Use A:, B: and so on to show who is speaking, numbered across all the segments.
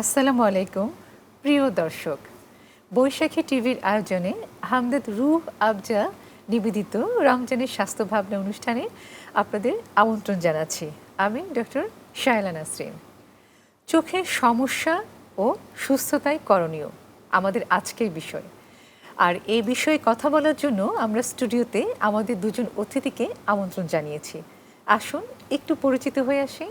A: আসসালামু আলাইকুম, প্রিয় দর্শক। বৈশাখী টিভির আয়োজনে হামদাদ রুহ আবজা নিবেদিত রমজানের স্বাস্থ্য ভাবনা অনুষ্ঠানে আপনাদের আমন্ত্রণ জানাচ্ছি। আমি ডক্টর শায়লা নাসরিন। চোখের সমস্যা ও সুস্থতায় করণীয় আমাদের আজকের বিষয়। আর এই বিষয়ে কথা বলার জন্য আমরা স্টুডিওতে আমাদের দুজন অতিথিকে আমন্ত্রণ জানিয়েছি। আসুন, একটু পরিচিত হয়ে আসি।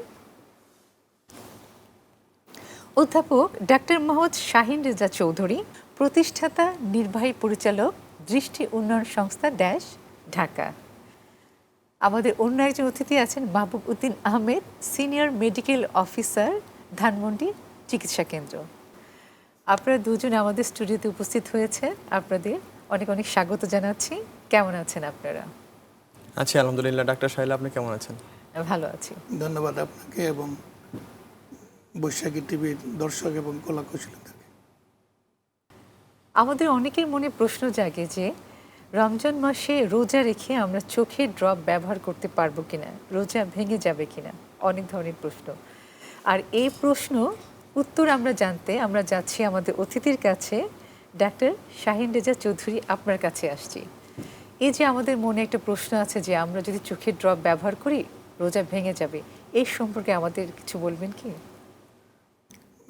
A: অধ্যাপক ডাক্তার মোহাম্মদ শাহিন রেজা চৌধুরী প্রতিষ্ঠাতা নির্বাহী পরিচালক দৃষ্টি উন্নয়ন সংস্থা ড্যাশ ঢাকা। আমাদের অন্য একজন অতিথি আছেন Mahbub Uddin Ahmed senior medical officer Dhanmondi চিকিৎসা কেন্দ্র। আপনারা দুজন আমাদের স্টুডিওতে উপস্থিত হয়েছে আপনাদের অনেক অনেক স্বাগত জানাচ্ছি। কেমন আছেন আপনারা?
B: আছি আলহামদুলিল্লাহ। ডাক্তার সাহেল আপনি কেমন আছেন?
A: ভালো আছি।
C: ধন্যবাদ আপনাকে এবং বৈশাখী টিভির দর্শক এবং কলাকুশলীদেরকে
A: আমাদের অনেকের মনে প্রশ্ন জাগে যে, রমজান মাসে রোজা রেখে আমরা চোখের ড্রপ ব্যবহার করতে পারব কিনা? রোজা ভেঙে যাবে কিনা? অনেক ধরনের প্রশ্ন। আর এই প্রশ্ন উত্তর আমরা জানতে আমরা যাচ্ছি আমাদের অতিথির কাছে। ডাক্তার শাহিন রেজা চৌধুরী আপনার কাছে আসছি। এই যে আমাদের মনে একটা প্রশ্ন আছে যে, আমরা যদি চোখের ড্রপ ব্যবহার করি, রোজা ভেঙে যাবে, এই সম্পর্কে আমাদের কিছু বলবেন কি?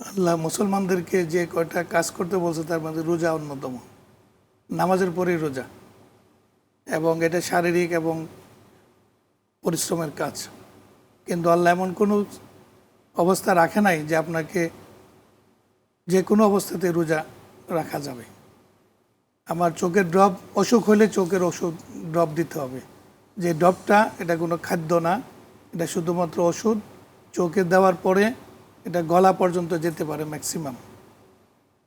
C: আল্লাহ মুসলমানদেরকে যে কয়টা কাজ করতে বলছে তার মধ্যে রোজা অন্যতম। নামাজের পরেই রোজা। এবং এটা শারীরিক এবং পরিশ্রমের কাজ। কিন্তু আল্লাহ এমন কোনো অবস্থা রাখে নাই যে আপনাকে যে কোনো অবস্থাতে রোজা রাখা যাবে। আমার চোখের ড্রপ অসুখ হলে চোখের ওষুধ ড্রপ দিতে হবে। যে ড্রপটা এটা কোনো খাদ্য না, এটা শুধুমাত্র ওষুধ। চোখে দেওয়ার পরে এটা গলা পর্যন্ত যেতে পারে ম্যাক্সিমাম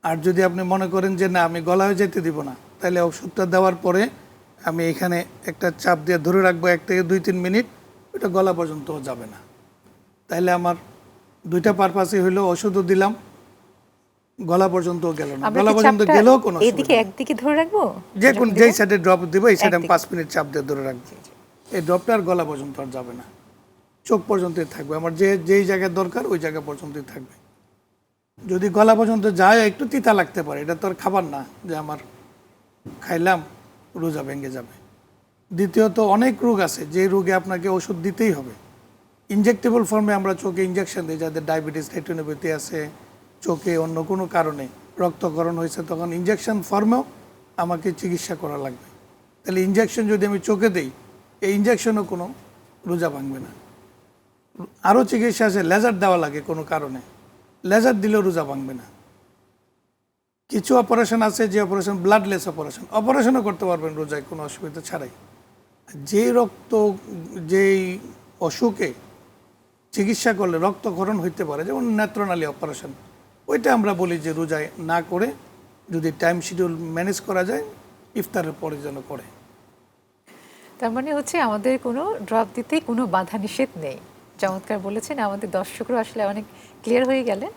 C: আর যদি আপনি মনে করেন যে না আমি গলায় যেতে দিব না তাহলে ওষুধটা দেওয়ার পরে আমি এখানে একটা চাপ দিয়ে ধরে রাখব এক থেকে দুই তিন মিনিট ওটা গলা পর্যন্তও যাবে না। তাইলে আমার দুইটা পারপাসই হইল ওষুধও দিলাম গলা পর্যন্ত গেল না। গলা পর্যন্ত গেলেও কোনো
A: এদিকে। একদিকে ধরে রাখব?
C: যে কোন যেই সাইডে ড্রপ দিব এই সাইডে আমি। পাঁচ মিনিট চাপ দিয়ে ধরে রাখব। এই ড্রপটা আর গলা পর্যন্ত আর যাবে না। চোখ পর্যন্তই থাকবে। আমার যে, যেই জায়গায় দরকার, ওই জায়গা পর্যন্তই থাকবে। যদি গলা পর্যন্ত যায়, একটু তিতা লাগতে পারে। এটা তো আর খাবার না যে আমার খাইলাম, রোজা ভেঙে যাবে। দ্বিতীয়ত, অনেক রোগ আছে। যে রোগে আপনাকে ওষুধ দিতেই হবে। ইনজেক্টেবল ফর্মে আমরা চোখে ইঞ্জেকশন দিই, যাদের ডায়াবেটিস রেটিনোপ্যাথি আছে। চোখে অন্য কোনো কারণে রক্তকরণ হয়েছে, তখন ইঞ্জেকশন ফর্মেও আমাকে চিকিৎসা করা লাগবে। তাহলে ইঞ্জেকশন যদি আমি চোখে দিই, এই ইঞ্জেকশনও কোনো রোজা ভাঙবে না। আরও চিকিৎসা আছে, লেজার দেওয়া লাগে কোনো কারণে। লেজার দিলেও রোজা ভাঙবে না। কিছু অপারেশন আছে যে অপারেশন ব্লাডলেস অপারেশন। অপারেশনও করতে পারবেন রোজায়, কোনো অসুবিধা ছাড়াই। যে রক্ত, যেই অসুখে চিকিৎসা করলে রক্তক্ষরণ হইতে পারে, যেমন নেত্রনালী অপারেশন, ওইটা আমরা বলি যে রোজায় না করে যদি টাইম শিডিউল ম্যানেজ করা যায়, ইফতারের পরে যেন করে।
A: তার মানে হচ্ছে আমাদের কোনো ড্রপ দিতে কোনো বাধা নিষেধ নেই। চমৎকার বলেছেন। আমাদের দর্শকরা আসলে অনেক ক্লিয়ার হয়ে গেলেন।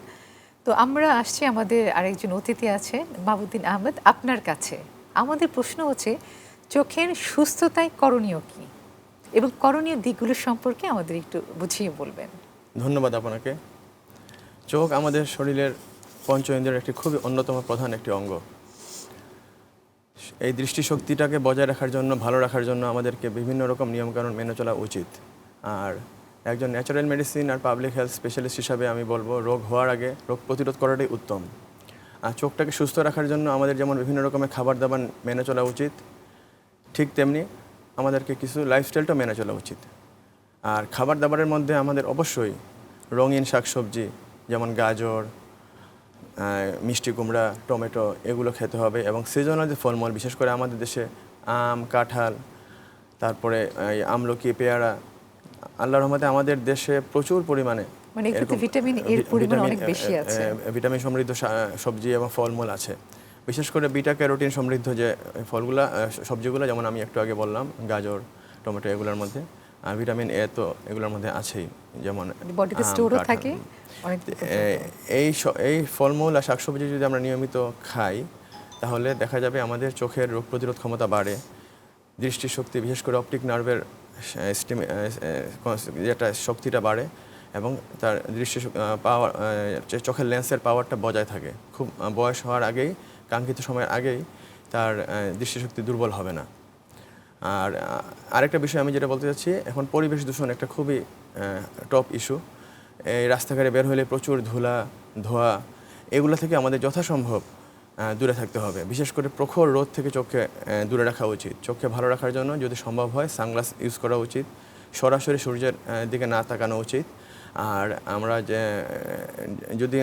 A: তো আমরা আসছি আমাদের আরেকজন অতিথি আছে মাহবুদ্দিন আহমেদ, আপনার কাছে। আমাদের প্রশ্ন হচ্ছে, চোখের সুস্থতায় করণীয় কি? এবং করণীয় দিকগুলো সম্পর্কে আমাদের একটু বুঝিয়ে বলবেন।
B: ধন্যবাদ আপনাকে। চোখ আমাদের শরীরের পঞ্চ ইন্দ্রিয়ের একটি খুবই অন্যতম প্রধান একটি অঙ্গ। এই দৃষ্টিশক্তিটাকে বজায় রাখার জন্য, ভালো রাখার জন্য আমাদেরকে বিভিন্ন রকম নিয়মকানুন মেনে চলা উচিত। আর একজন ন্যাচারাল মেডিসিন আর পাবলিক হেলথ স্পেশালিস্ট হিসাবে আমি বলব, রোগ হওয়ার আগে রোগ প্রতিরোধ করাটাই উত্তম। আর চোখটাকে সুস্থ রাখার জন্য আমাদের যেমন বিভিন্ন রকমের খাবার দাবার মেনে চলা উচিত, ঠিক তেমনি আমাদেরকে কিছু লাইফস্টাইলটা মেনে চলা উচিত। আর খাবার দাবারের মধ্যে আমাদের অবশ্যই রঙিন শাকসবজি, যেমন গাজর মিষ্টি কুমড়া, টমেটো, এগুলো খেতে হবে এবং সিজনাল যে ফলমূল, বিশেষ করে আমাদের দেশে আম, কাঁঠাল, তারপরে আমলকি, পেয়ারা আল্লাহ রহমতে আমাদের দেশে প্রচুর পরিমাণে
A: মানে ভিটামিন এর পরিমাণ অনেক বেশি আছে।
B: ভিটামিন সমৃদ্ধ সবজি এবং ফলমূল আছে। বিশেষ করে বিটা ক্যারোটিন সমৃদ্ধ যে ফলগুলা সবজিগুলো যেমন আমি একটু আগে বললাম গাজর টমেটো এগুলোর মধ্যে আর ভিটামিন এ তো এগুলোর মধ্যে আছেই যেমন
A: বডিতে স্টোরও থাকে
B: এই এই ফলমূল আর শাকসবজি যদি আমরা নিয়মিত খাই তাহলে দেখা যাবে আমাদের চোখের রোগ প্রতিরোধ ক্ষমতা বাড়ে দৃষ্টিশক্তি বিশেষ করে অপটিক নার্ভের যেটা শক্তিটা বাড়ে এবং তার দৃষ্টি পাওয়ার চোখের লেন্সের পাওয়ারটা বজায় থাকে। খুব বয়স হওয়ার আগেই, কাঙ্ক্ষিত সময়ের আগেই তার দৃষ্টিশক্তি দুর্বল হবে না। আর আরেকটা বিষয় আমি যেটা বলতে চাচ্ছি, এখন পরিবেশ দূষণ একটা খুবই টপ ইস্যু এই রাস্তাঘাটে বের হলে প্রচুর ধুলা, ধোয়া, এগুলো থেকে আমাদের যথাসম্ভব দূরে থাকতে হবে। বিশেষ করে প্রখর রোদ থেকে আহ, দূরে রাখা উচিত। চোখকে ভালো রাখার জন্য যদি সম্ভব হয় সানগ্লাস ইউজ করা উচিত। সরাসরি সূর্যের দিকে না তাকানো উচিত। আর আমরা যে যদি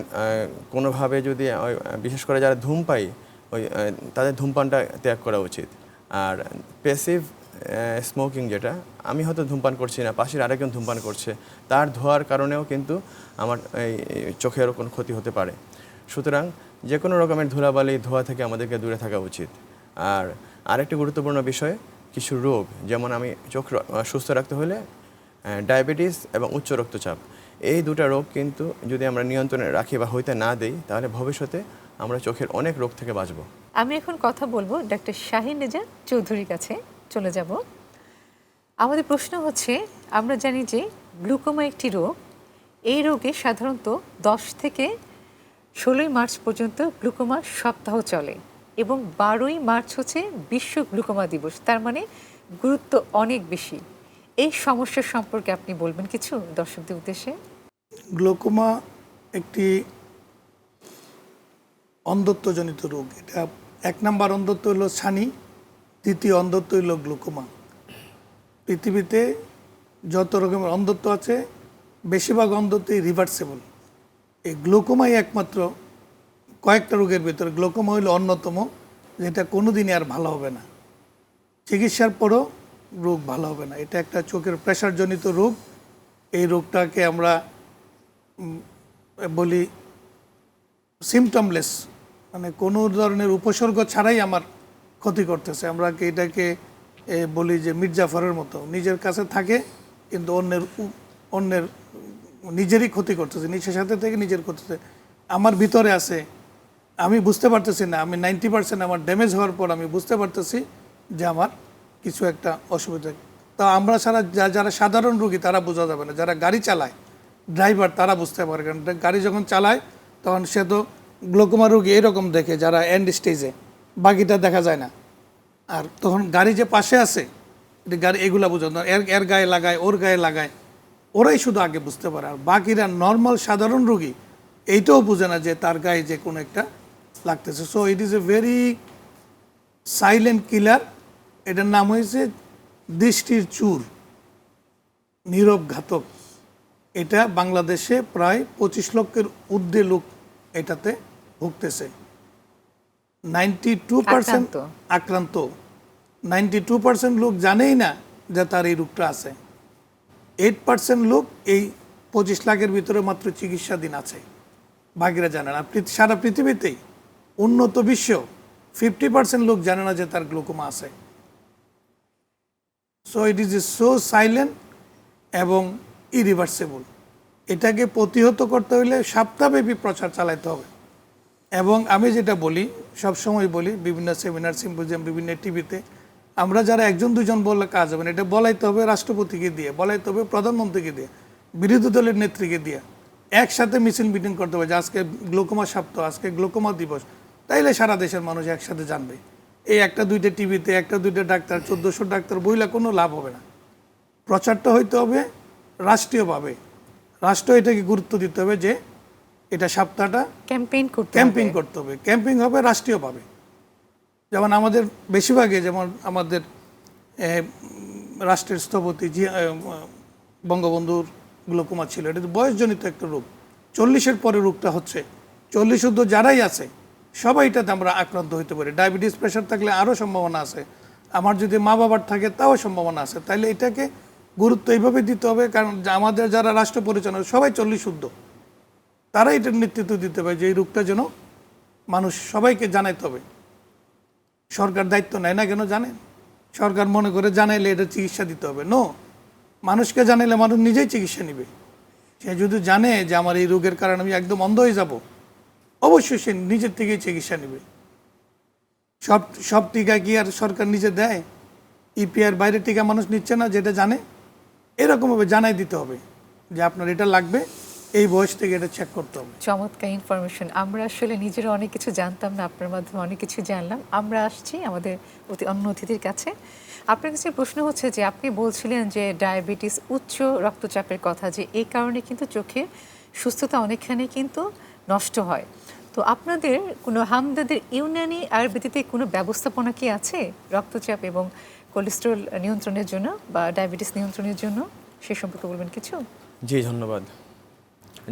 B: কোনোভাবে যদি বিশেষ করে যারা ধূম পাই ওই তাদের ধূমপানটা ত্যাগ করা উচিত। আর পেসিভ স্মোকিং যেটা আমি হয়তো ধূমপান করছি না পাশের আরেকজন ধূমপান করছে তার ধোয়ার কারণেও কিন্তু আমার এই চোখেরও কোনো ক্ষতি হতে পারে। সুতরাং যে কোনো রকমের ধুলাবালি ধোয়া থেকে আমাদেরকে দূরে থাকা উচিত। আর আরেকটি গুরুত্বপূর্ণ বিষয়, কিছু রোগ, যেমন আমি চোখ সুস্থ রাখতে হলে ডায়াবেটিস এবং উচ্চ রক্তচাপ। এই দুটো রোগ কিন্তু যদি আমরা নিয়ন্ত্রণে রাখি বা হইতে না দেই, তাহলে ভবিষ্যতে আমরা চোখের অনেক রোগ থেকে বাঁচবো।
A: আমি এখন কথা বলব ডাক্তার শাহিন রেজা চৌধুরীর কাছে। চলে যাব। আমাদের প্রশ্ন হচ্ছে, আমরা জানি যে গ্লুকোমা একটি রোগ, এই রোগে সাধারণত দশ থেকে ষোলোই মার্চ পর্যন্ত গ্লুকোমা সপ্তাহ চলে এবং বারোই মার্চ হচ্ছে বিশ্ব গ্লুকোমা দিবস। তার মানে গুরুত্ব অনেক বেশি। এই সমস্যা সম্পর্কে আপনি বলবেন কিছু দর্শকদের উদ্দেশ্যে?
C: গ্লোকোমা একটি অন্ধত্বজনিত রোগ। এটা এক নাম্বার অন্ধত্ব হলো ছানি দ্বিতীয় অন্ধত্ব হলো গ্লুকোমা। পৃথিবীতে যত রকমের অন্ধত্ব আছে, বেশিরভাগ অন্ধত্বই রিভার্সেবল এই গ্লোকোমাই একমাত্র কয়েকটা রোগের ভিতরে, গ্লোকোমা হলো অন্যতম, যেটা কোনোদিনই আর ভালো হবে না। চিকিৎসার পরও রোগ ভালো হবে না। এটা একটা চোখের প্রেশারজনিত রোগ। এই রোগটাকে আমরা বলি সিমটমলেস মানে কোনো ধরনের উপসর্গ ছাড়াই আমার ক্ষতি করতেছে। আমরা এটাকে বলি যে মির্জাফরের মতো। নিজের কাছে থাকে, কিন্তু অন্যের অন্যের নিজেরই ক্ষতি করতেছে নিজের সাথে থেকে নিজের করতেছে। আমার ভিতরে আছে, আমি বুঝতে পারতেছি না, আমি নাইনটি পার্সেন্ট আমার ড্যামেজ হওয়ার পর আমি বুঝতে পারতেছি যে আমার কিছু একটা অসুবিধা। তা আমরা যা- যারা সাধারণ রুগী তারা বোঝা যাবে না, যারা গাড়ি চালায় ড্রাইভার তারা বুঝতে পারে কারণ গাড়ি যখন চালায় তখন সে তো গ্লোকোমা রুগী এরকম দেখে যারা এন্ড স্টেজে বাকিটা দেখা যায় না। আর তখন গাড়ি যে পাশে আছে গাড়ি এগুলা বোঝানো, এর এর গায়ে লাগায়, ওর গায়ে লাগায় ওরাই শুধু আগে বুঝতে পারে। আর বাকিরা নর্মাল সাধারণ রুগী এইটাও বোঝে না যে তার গায়ে যে কোনো একটা লাগতেছে। So it is a very silent killer এটার নাম হয়েছে দৃষ্টির চুর নীরব ঘাতক এটা বাংলাদেশে প্রায় পঁচিশ লক্ষের ঊর্ধ্বে লোক এটাতে ভুগতেছে। নাইনটি টু পার্সেন্ট
A: আক্রান্ত।
C: আক্রান্ত। নাইনটি টু পার্সেন্ট লোক জানেই না যে তার এই রোগটা আছে। এইট পার্সেন্ট লোক এই পঁচিশ লাখের ভিতরে মাত্র চিকিৎসাধীন আছে। বাকিরা জানে না সারা পৃথিবীতেই উন্নত বিশ্ব ফিফটি পার্সেন্ট লোক জানে না যে তার গ্লুকোমা আছে। So it is a so silent এবং ইরিভার্সেবল এটাকে প্রতিহত করতে হলে সপ্তাহব্যাপী প্রচার চালাতে হবে। এবং আমি যেটা বলি, সবসময় বলি, বিভিন্ন সেমিনার সিম্পোজিয়াম বিভিন্ন টিভিতে আমরা যারা একজন দুজন বললে কাজ হবে না এটা বলাইতে হবে রাষ্ট্রপতিকে দিয়ে বলাইতে হবে প্রধানমন্ত্রীকে দিয়ে বিরোধী দলের নেত্রীকে দিয়ে একসাথে মিছিল মিটিং করতে হবে যে আজকে গ্লোকোমা সপ্তাহ আজকে গ্লোকোমা দিবস তাইলে সারা দেশের মানুষ একসাথে জানবে। এই একটা দুইটা টিভিতে একটা দুইটা ডাক্তার চোদ্দোশো ডাক্তার বইলে কোনো লাভ হবে না। প্রচারটা হইতে হবে রাষ্ট্রীয়ভাবে। রাষ্ট্র এটাকে গুরুত্ব দিতে হবে যে এটা সপ্তাহটা
A: ক্যাম্পেইন করতে
C: ক্যাম্পিং
A: হবে।
C: করতে হবে। ক্যাম্পিং হবে রাষ্ট্রীয়ভাবে। যেমন আমাদের বেশিরভাগে যেমন আমাদের রাষ্ট্রের স্থপতি বঙ্গবন্ধুর গ্লোকোমা ছিল, এটা তো বয়সজনিত একটা রোগ। চল্লিশের পরে রোগটা হচ্ছে, চল্লিশ উর্ধ্ব যারাই আছে সবাই এটাতে আমরা আক্রান্ত হতে পারি। ডায়াবেটিস প্রেশার থাকলে আরও সম্ভাবনা আছে, আমার যদি মা বাবার থাকে তাও সম্ভাবনা আছে। তাইলে এটাকে গুরুত্ব এইভাবে দিতে হবে, কারণ আমাদের যারা রাষ্ট্র পরিচালনা সবাই চল্লিশ উর্ধ্ব তারা এটার নেতৃত্ব দিতে হবে যে এই রোগটা যেন মানুষ সবাইকে জানাইতে হবে। সরকার দায়িত্ব নেয় না কেন জানেন? সরকার মনে করে জানাইলে এটা চিকিৎসা দিতে হবে। নো মানুষকে জানাইলে মানুষ নিজেই চিকিৎসা নেবে। সে যদি জানে যে আমার এই রোগের কারণে আমি একদম অন্ধ হয়ে যাব, অবশ্যই সে নিজের থেকেই চিকিৎসা নেবে। সব সব টিকা কি আর সরকার নিজে দেয়? ইপিআর বাইরের টিকা মানুষ নিচ্ছে না যেটা জানে? এরকমভাবে জানাই দিতে হবে যে আপনার এটা লাগবে এই বয়স থেকে এটা চেক করতে হবে।
A: চমৎকার ইনফরমেশন আমরা আসলে নিজেরা অনেক কিছু জানতাম না আপনার মাধ্যমে অনেক কিছু জানলাম। আমরা আসছি আমাদের অতি অন্য অতিথির কাছে। আপনার কাছে প্রশ্ন হচ্ছে যে আপনি বলছিলেন যে ডায়াবেটিস উচ্চ রক্তচাপের কথা যে এই কারণে কিন্তু চোখে সুস্থতা অনেকখানি কিন্তু নষ্ট হয়। তো আপনাদের কোনো হামদাদের ইউনানি আয়ুর্বেদিতে কোনো ব্যবস্থাপনা কি আছে রক্তচাপ এবং কোলেস্ট্রল নিয়ন্ত্রণের জন্য বা ডায়াবেটিস নিয়ন্ত্রণের জন্য? সে সম্পর্কে বলবেন কিছু?
B: জি ধন্যবাদ।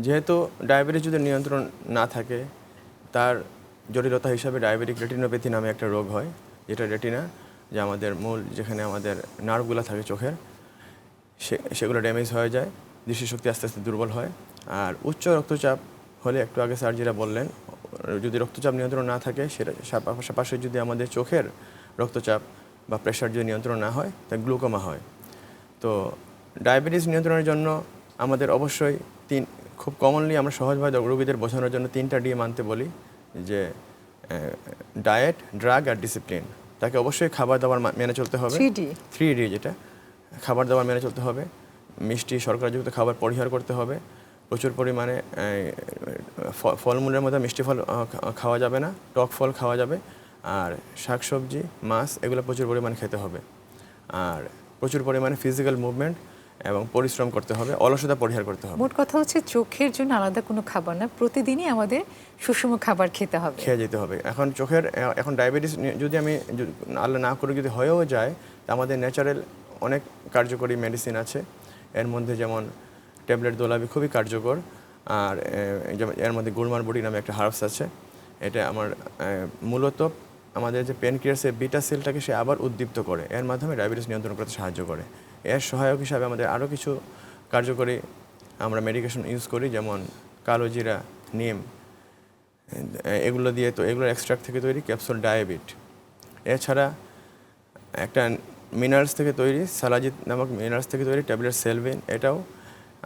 B: যেহেতু ডায়াবেটিস যদি নিয়ন্ত্রণ না থাকে, তার জটিলতা হিসাবে ডায়াবেটিক রেটিনোপ্যাথি নামে একটা রোগ হয়, যেটা রেটিনা, যে আমাদের মূল, যেখানে আমাদের নার্ভগুলো থাকে চোখের, সে, সেগুলো ড্যামেজ হয়ে যায়, দৃষ্টিশক্তি আস্তে আস্তে দুর্বল হয়। আর উচ্চ রক্তচাপ হলে একটু আগে স্যার যেটা বললেন, যদি রক্তচাপ নিয়ন্ত্রণ না থাকে, সেটা পাশাপাশি যদি আমাদের চোখের রক্তচাপ বা প্রেশার যদি নিয়ন্ত্রণ না হয়, তা গ্লুকোমা হয়। তো ডায়াবেটিস নিয়ন্ত্রণের জন্য আমাদের অবশ্যই তিন খুব কমনলি আমরা সহজভাবে রোগীদের বোঝানোর জন্য তিনটা ডি মানতে বলি যে ডায়েট ড্রাগ আর ডিসিপ্লিন তাকে অবশ্যই খাবার দাবার মেনে চলতে হবে।
A: 3D
B: থ্রি ডি যেটা। খাবার দাবার মেনে চলতে হবে। মিষ্টি শর্করাযুক্ত খাবার পরিহার করতে হবে। প্রচুর পরিমাণে ফলমূলের মধ্যে মিষ্টি ফল খাওয়া যাবে না। টক ফল খাওয়া যাবে। আর শাকসবজি মাছ এগুলো প্রচুর পরিমাণে খেতে হবে। আর প্রচুর পরিমাণে ফিজিক্যাল মুভমেন্ট এবং পরিশ্রম করতে হবে অলসতা পরিহার করতে হবে।
A: মোট কথা হচ্ছে চোখের জন্য আলাদা কোনো খাবার না প্রতিদিনই আমাদের সুষম খাবার খেতে হবে।
B: খেয়ে যেতে হবে। এখন চোখের এখন ডায়াবেটিস যদি আমি আল্লাহ না করে যদি হয়েও যায় তা আমাদের ন্যাচারাল অনেক কার্যকরী মেডিসিন আছে। এর মধ্যে যেমন ট্যাবলেট দোলাবি খুবই কার্যকর আর যেমন এর মধ্যে গুলমার বডি নামে একটা হার্বস আছে। এটা আমার মূলত আমাদের যে পেনক্রিয়াসের বিটা সেলটাকে সে আবার উদ্দীপ্ত করে। এর মাধ্যমে ডায়াবেটিস নিয়ন্ত্রণ করতে সাহায্য করে। এর সহায়ক হিসাবে আমাদের আরও কিছু কার্যকরী আমরা মেডিকেশন ইউজ করি, যেমন কালো জিরা নিম, এগুলো দিয়ে তো এগুলোর এক্সট্রাক্ট থেকে তৈরি ক্যাপসুল ডায়াবিট। এছাড়া একটা মিনারেলস থেকে তৈরি, সালাজিত নামক মিনারেলস থেকে তৈরি ট্যাবলেট সেলভিন, এটাও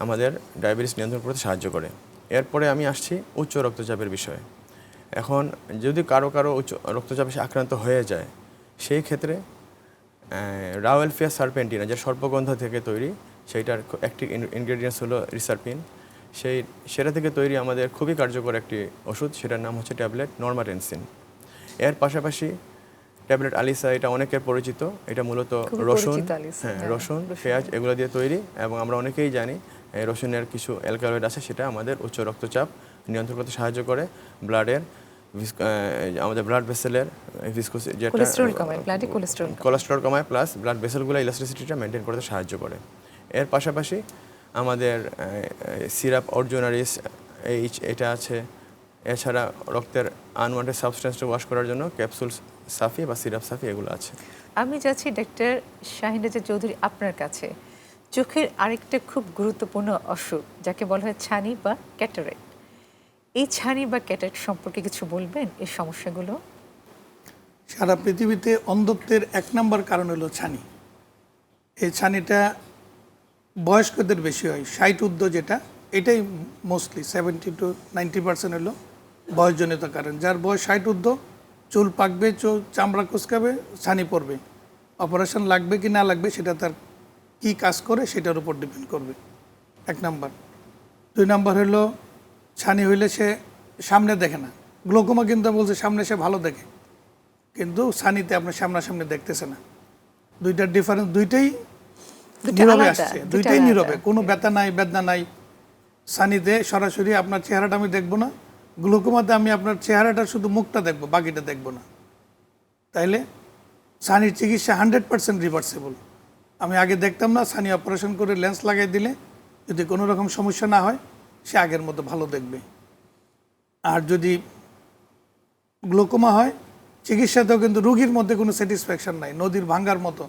B: আমাদের ডায়াবেটিস নিয়ন্ত্রণ করতে সাহায্য করে। এরপরে আমি আসছি উচ্চ রক্তচাপের বিষয়ে। এখন যদি কারও কারও উচ্চ রক্তচাপে সে আক্রান্ত হয়ে যায় সেই ক্ষেত্রে রাওয়েলফিয়া সার্পেন্টিনা যে সর্পগন্ধা থেকে তৈরি সেইটার একটি ইনগ্রেডিয়েন্টস হলো রিসার্পিন সেই সেটা থেকে তৈরি আমাদের খুবই কার্যকর একটি ওষুধ সেটার নাম হচ্ছে ট্যাবলেট নর্মাটেনসিন এর পাশাপাশি ট্যাবলেট আলিসা এটা অনেকের পরিচিত এটা মূলত রসুন হ্যাঁ
A: হ্যাঁ,
B: রসুন। পেঁয়াজ এগুলো দিয়ে তৈরি এবং আমরা অনেকেই জানি রসুনের কিছু অ্যালকালয়েড আছে সেটা আমাদের উচ্চ রক্তচাপ নিয়ন্ত্রণ করতে সাহায্য করে ব্লাডের আমাদের ব্লাড ভেসেলের ভিসকোস যেটা
A: কোলেস্টেরল কমায় ব্লাডে কোলেস্টেরল কমায়।
B: কোলেস্ট্রল কমায় প্লাস ব্লাড ভেসেলগুলো ইলাস্টিসিটিটা মেনটেন করতে সাহায্য করে। এর পাশাপাশি আমাদের সিরাপ অর্জুনারিস এইচ এটা আছে। এছাড়া রক্তের আনওয়ান্টেড সাবস্টেন্সটা ওয়াশ করার জন্য ক্যাপসুল সাফি বা সিরাপ সাফি এগুলো আছে।
A: আমি যাচ্ছি ডাক্তার শাহিন রাজা চৌধুরী আপনার কাছে। চোখের আরেকটা খুব গুরুত্বপূর্ণ অসুখ যাকে বলা হয় ছানি বা ক্যাটারেক্ট এই ছানি বা ক্যাটারেক্ট সম্পর্কে কিছু বলবেন, এই সমস্যাগুলো?
C: সারা পৃথিবীতে অন্ধত্বের এক নম্বর কারণ হলো ছানি। এই ছানিটা বয়স্কদের বেশি হয়, ষাট উর্ধ্ব যেটা, এটাই mostly seventy to ninety percent হলো বয়সজনিত কারণ। যার বয়স ষাট উর্ধ্ব চুল পাকবে, চুল চামড়া কুচকাবে, ছানি পড়বে। অপারেশন লাগবে কি না লাগবে সেটা তার কি কাজ করে সেটার উপর ডিপেন্ড করবে। এক নাম্বার। দুই নাম্বার হলো ছানি হইলে সে সামনে দেখে না। গ্লোকোমা কিন্তু বলছে সামনে সে ভালো দেখে। কিন্তু সানিতে আপনার সামনাসামনি দেখতেছে না। দুইটার ডিফারেন্স দুইটাই নীরবে আসছে। দুইটাই নীরবে। কোনো ব্যথা নাই বেদনা নাই। সানিতে সরাসরি আপনার চেহারাটা আমি দেখব না। গ্লুকোমাতে আমি আপনার চেহারাটা শুধু মুখটা দেখব বাকিটা দেখব না। তাইলে সানির চিকিৎসা হান্ড্রেড পার্সেন্ট রিভার্সেবল আমি আগে দেখতাম না সানি অপারেশন করে লেন্স লাগাই দিলে যদি কোনো রকম সমস্যা না হয় সে আগের মতো ভালো দেখবে। আর যদি গ্লোকোমা হয়, চিকিৎসাতেও কিন্তু রুগীর মধ্যে কোনো স্যাটিসফ্যাকশন নাই, নদীর ভাঙ্গার মতো।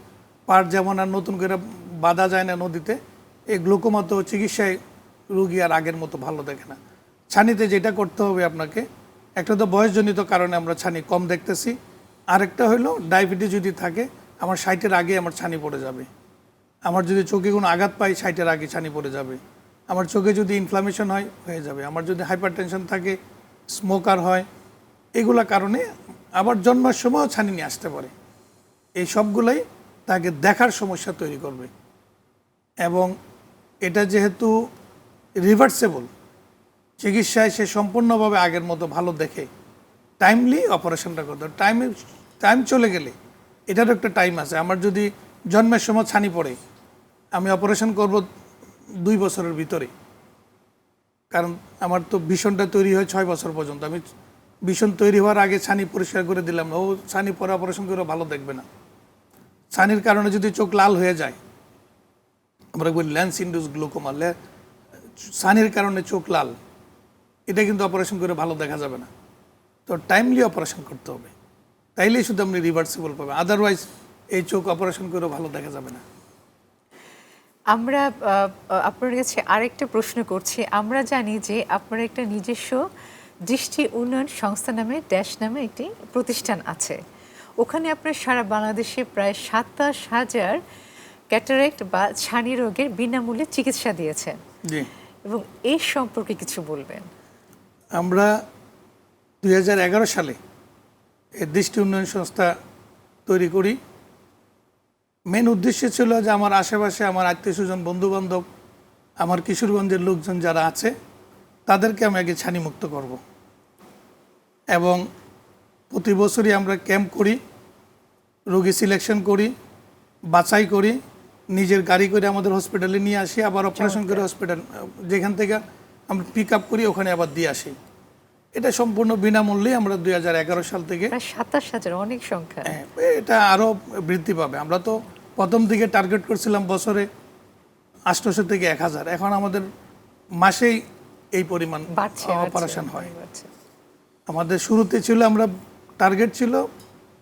C: পার যেমন আর নতুন করে বাঁধা যায় না নদীতে, এই গ্লোকোমা তো চিকিৎসায় রুগী আর আগের মতো ভালো দেখে না। ছানিতে যেটা করতে হবে আপনাকে, একটা তো বয়সজনিত কারণে আমরা ছানি কম দেখতেছি। আরেকটা হলো, ডায়াবেটিস যদি থাকে, আমার ষাটের আগে আমার ছানি পড়ে যাবে। আমার যদি চোখে কোনো আঘাত পাই, ষাটের আগে ছানি পড়ে যাবে। আমার চোখে যদি ইনফ্লামেশন হয়, হয়ে যাবে। আমার যদি হাইপার টেনশন থাকে স্মোকার হয়, এগুলা কারণে আবার জন্মের সময়ও ছানি নিয়ে আসতে পারে। এই সবগুলাই তাকে দেখার সমস্যা তৈরি করবে। এবং এটা যেহেতু রিভার্সেবল চিকিৎসায় সে সম্পূর্ণভাবে আগের মতো ভালো দেখে টাইমলি অপারেশনটা করতে টাইমে টাইম চলে গেলে এটারও একটা টাইম আছে। আমার যদি জন্মের সময় ছানি পড়ে, আমি অপারেশন করব দুই বছরের ভিতরে। কারণ আমার তো ভীষণটা তৈরি হয় ছয় বছর পর্যন্ত। আমি ভীষণ তৈরি হওয়ার আগে ছানি পরিষ্কার করে দিলাম। ও ছানি পরে অপারেশন করে ভালো দেখবে না। ছানির কারণে যদি চোখ লাল হয়ে যায়, আমরা বলি ল্যান্স ইন্ডুস গ্লুকোমা। ছানির কারণে চোখ লাল। এটা কিন্তু অপারেশন করে ভালো দেখা যাবে না। তো টাইমলি অপারেশন করতে হবে। তাইলেই শুধু আপনি রিভার্সিবল পাবেন। আদারওয়াইজ এই চোখ অপারেশন করে ভালো দেখা যাবে না।
A: আমরা আপনার কাছে আরেকটা প্রশ্ন করছি। আমরা জানি যে আপনার একটা নিজস্ব দৃষ্টি উন্নয়ন সংস্থা নামে ড্যাশ নামে একটি প্রতিষ্ঠান আছে। ওখানে আপনার সারা বাংলাদেশে প্রায় সাতাশ হাজার ক্যাটারেক্ট বা ছানি রোগের বিনামূল্যে চিকিৎসা দিয়েছেন। এবং এই সম্পর্কে কিছু বলবেন।
C: আমরা দু হাজার এগারো সালে এই দৃষ্টি উন্নয়ন সংস্থা তৈরি করি। মেন উদ্দেশ্য ছিল যে আমার আশেপাশে আমার আত্মীয় স্বজন বন্ধু বান্ধব আমার কিশোরগঞ্জের লোকজন যারা আছে তাদেরকে আমি আগে ছানিমুক্ত করব। এবং প্রতি বছরই আমরা ক্যাম্প করি রোগী সিলেকশন করি বাছাই করি নিজের গাড়ি করে আমাদের হসপিটালে নিয়ে আসি আবার অপারেশন করে হসপিটাল যেখান থেকে আমরা পিক আপ করি ওখানে আবার দিয়ে আসি। এটা সম্পূর্ণ বিনামূল্যে আমরা দুই হাজার এগারো সাল থেকে
A: সাতাশ হাজার অনেক সংখ্যা।
C: হ্যাঁ, এটা আরও বৃদ্ধি পাবে। আমরা তো প্রথম দিকে টার্গেট করছিলাম বছরে আষ্টশো থেকে এক হাজার। এখন আমাদের মাসেই এই পরিমাণ অপারেশন হয়। আমাদের শুরুতে ছিল আমরা টার্গেট ছিল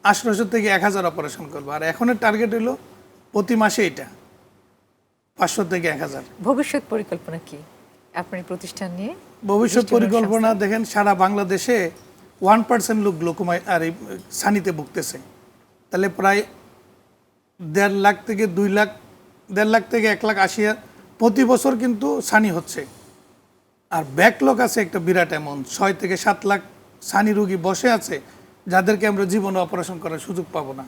C: আঠারোশো থেকে এক হাজার অপারেশন করব। আর এখনের টার্গেট হলো প্রতি মাসে এটা পাঁচশো থেকে এক হাজার।
A: ভবিষ্যৎ পরিকল্পনা কি? আপনার প্রতিষ্ঠান নিয়ে?
C: ভবিষ্যৎ পরিকল্পনা দেখেন সারা বাংলাদেশে ওয়ান পার্সেন্ট লোক গ্লোকোমায় আর এই সানিতে ভুগতেছে। তাহলে প্রায় দেড় লাখ থেকে দুই লাখ, দেড় লাখ থেকে এক লাখ আশি প্রতি বছর কিন্তু সানি হচ্ছে। আর ব্যাকলগ আছে একটা বিরাট অ্যামাউন্ট ছয় থেকে সাত লাখ সানি রুগী বসে আছে, যাদেরকে আমরা জীবনে অপারেশন করার সুযোগ পাবো না।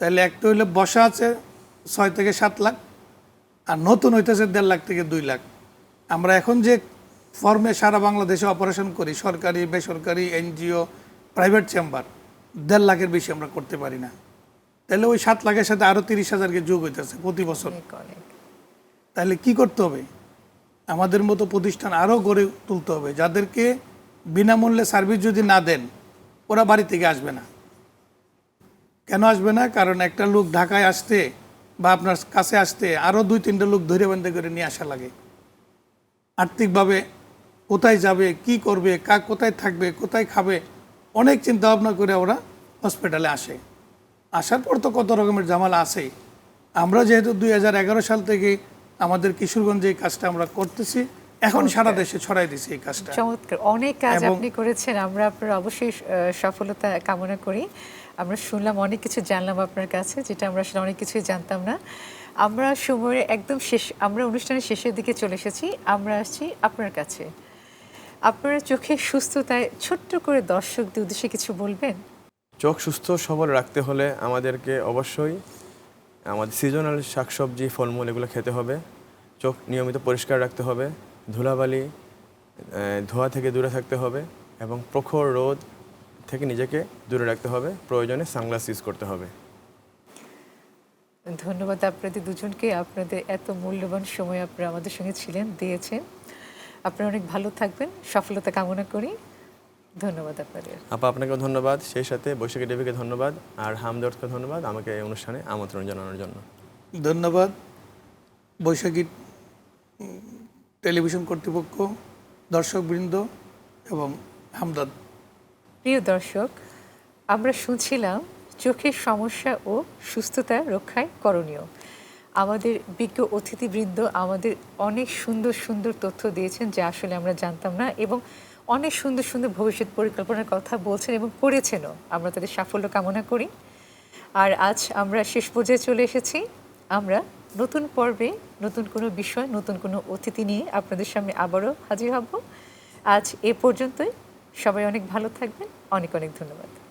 C: তাহলে একটা হইলে বসা আছে ছয় থেকে সাত লাখ, আর নতুন হইতেছে দেড় লাখ থেকে দুই লাখ। আমরা এখন যে ফর্মে সারা বাংলাদেশে অপারেশন করি, সরকারি, বেসরকারি, এনজিও প্রাইভেট চেম্বার দেড় লাখের বেশি আমরা করতে পারি না। তাহলে ওই সাত লাখের সাথে আরও তিরিশ হাজারকে যোগ হইতেছে প্রতি বছর। তাহলে কি করতে হবে? আমাদের মতো প্রতিষ্ঠান আরও গড়ে তুলতে হবে যাদেরকে বিনামূল্যে সার্ভিস যদি না দেন ওরা বাড়ি থেকে আসবে না। কেন আসবে না? কারণ একটা লোক ঢাকায় আসতে বা আপনার কাছে আসতে আরও দুই তিনটা লোক ধরে বান্ধে করে নিয়ে আসা লাগে। আর্থিকভাবে কোথায় যাবে কি করবে কা কোথায় থাকবে কোথায় খাবে অনেক চিন্তা ভাবনা করে ওরা হসপিটালে আসে। আসার পর তো কত রকমের জামালা আছেই আমরা যেহেতু দুই হাজার এগারো সাল থেকে আমাদের কিশোরগঞ্জে এই কাজটা আমরা করতেছি এখন সারা দেশে ছড়াই দিছি এই কাজটা।
A: চমৎকার। অনেক কাজ আপনি করেছেন আমরা আপনার অবশ্যই সফলতা কামনা করি। আমরা শুনলাম অনেক কিছু জানলাম আপনার কাছে যেটা আমরা আসলে অনেক কিছুই জানতাম না। আমরা সময়ের একদম শেষ আমরা অনুষ্ঠানের শেষের দিকে চলে এসেছি। আমরা আসছি আপনার কাছে। আপনার চোখের সুস্থতায় ছোট্ট করে দর্শকদের উদ্দেশ্যে কিছু বলবেন?
B: চোখ সুস্থ, সবল রাখতে হলে আমাদেরকে অবশ্যই আমাদের সিজনাল শাকসবজি, ফলমূল এগুলো খেতে হবে। চোখ নিয়মিত পরিষ্কার রাখতে হবে। ধুলাবালি ধোঁয়া থেকে দূরে থাকতে হবে এবং প্রখর রোদ থেকে নিজেকে দূরে রাখতে হবে। প্রয়োজনে সানগ্লাস ইউজ করতে হবে।
A: ধন্যবাদ আপনাদের দুজনকে। আপনাদের এত মূল্যবান সময় আপনারা আমাদের সঙ্গে ছিলেন, দিয়েছেন। আপনারা অনেক ভালো থাকবেন। সফলতা কামনা করি। ধন্যবাদ আপনাদের।
B: আপা আপনাকেও ধন্যবাদ। সেই সাথে বৈশাখী দেবীকে ধন্যবাদ। আর হামদর্দকে ধন্যবাদ আমাকে এই অনুষ্ঠানে আমন্ত্রণ জানানোর জন্য।
C: ধন্যবাদ। বৈশাখী টেলিভিশন কর্তৃপক্ষ দর্শকবৃন্দ এবং হামদাদ
A: প্রিয় দর্শক আমরা শুনছিলাম চোখের সমস্যা ও সুস্থতা রক্ষায় করণীয়। আমাদের বিজ্ঞ অতিথিবৃন্দ আমাদের অনেক সুন্দর সুন্দর তথ্য দিয়েছেন যা আসলে আমরা জানতাম না এবং অনেক সুন্দর সুন্দর ভবিষ্যৎ পরিকল্পনার কথা বলছেন এবং করেছেনও। আমরা তাদের সাফল্য কামনা করি। আর আজ আমরা শেষ পর্যায়ে চলে এসেছি। আমরা নতুন পর্বে নতুন কোনো বিষয়, নতুন কোনো অতিথি নিয়ে আপনাদের সামনে আবারও হাজির হব। আজ এ পর্যন্তই। সবাই অনেক ভালো থাকবেন। অনেক অনেক ধন্যবাদ।